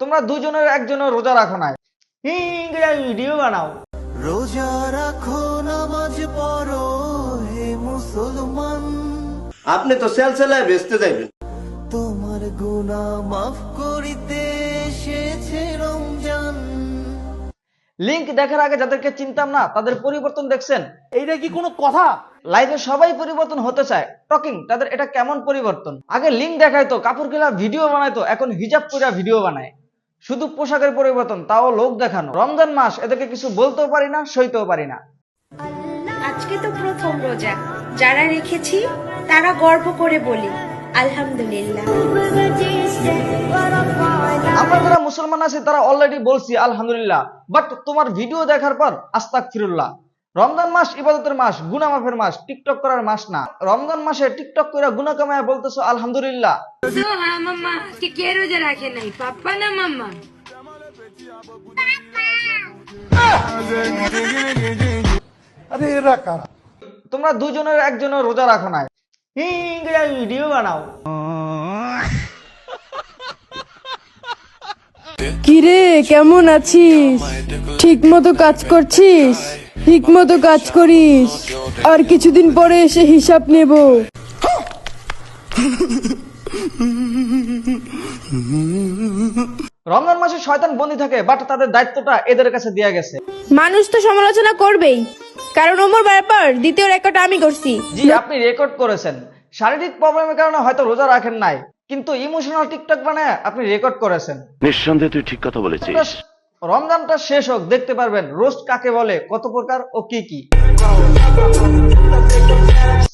তোমরা দুজনের একজনের রোজা রাখো না ভিডিও বানাও। রোজা রাখো নামাজ পড়ো হে মুসলমান। আপনি তো সেলসেলায় বেচতে যাইবেন। তোমার গুনাহ মাফ করিতে এসেছে রমজান। লিংক দেখার আগে যাদেরকে চিনতাম না তাদের পরিবর্তন দেখছেন। এইটা কি কোনো কথা? লাইফে সবাই পরিবর্তন হতে চায়। টকিং তাদের এটা কেমন পরিবর্তন? আগে লিঙ্ক দেখাইতো কাপড় কেলা ভিডিও বানাইতো এখন হিজাব পুরা ভিডিও বানায়। শুধু পোশাকের পরিবর্তন তাও লোক দেখানো। রমজান মাস এদেরকে কিছু বলতেও পারি না সইতেও পারি না। আজকে তো প্রথম রোজা। যারা রেখেছি তারা গর্ব করে বলি আলহামদুলিল্লাহ। আমরা যারা মুসলমান আছি তারা অলরেডি বলছি আলহামদুলিল্লাহ। বাট তোমার ভিডিও দেখার পর আস্তাক ফিরুল্লাহ রমজান মাস ইবাদতের মাস গুনা মাফের মাস টিকটক করার মাস না। রমজান মাসে টিকটক করে গুনা কামায় বলতেছো আলহামদুলিল্লাহ. আরে এরা কারা? তোমরা দুজনের একজনের রোজা রাখো না ভিডিও বানাও। কিরে কেমন আছিস? ঠিক মতো কাজ করছিস? ঠিক মতো কাজ করিস। আর কিছুদিন পরে এসে হিসাব নেব। রমজান মাসে শয়তান বন্দি থাকে বাট তাদের দায়িত্বটা এদের কাছে দেয়া গেছে। মানুষ তো সমালোচনা করবেই। কারণ ওমর ব্যাপার দ্বিতীয় রেকর্ড আমি করছি। জি আপনি রেকর্ড করেছেন। শারীরিক প্রবলেমের কারণে হয়তো রোজা রাখেন নাই। কিন্তু ইমোশনাল টিকটক বানায় আপনি রেকর্ড করেছেন। নিঃসন্দেহে তুই ঠিক কথা বলেছিস। রমজানটা শেষ হোক, দেখতে পারবেন রোস্ট কাকে বলে, কত প্রকার ও কি কি।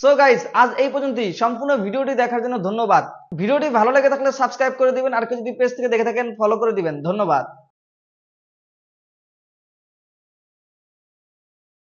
সো গাইস আজ এই পর্যন্তই। সম্পূর্ণ ভিডিওটি দেখার জন্য ধন্যবাদ। ভিডিওটি ভালো লেগে থাকলে সাবস্ক্রাইব করে দিবেন, আর কেউ যদি পেজ থেকে দেখে থাকেন ফলো করে দিবেন। ধন্যবাদ।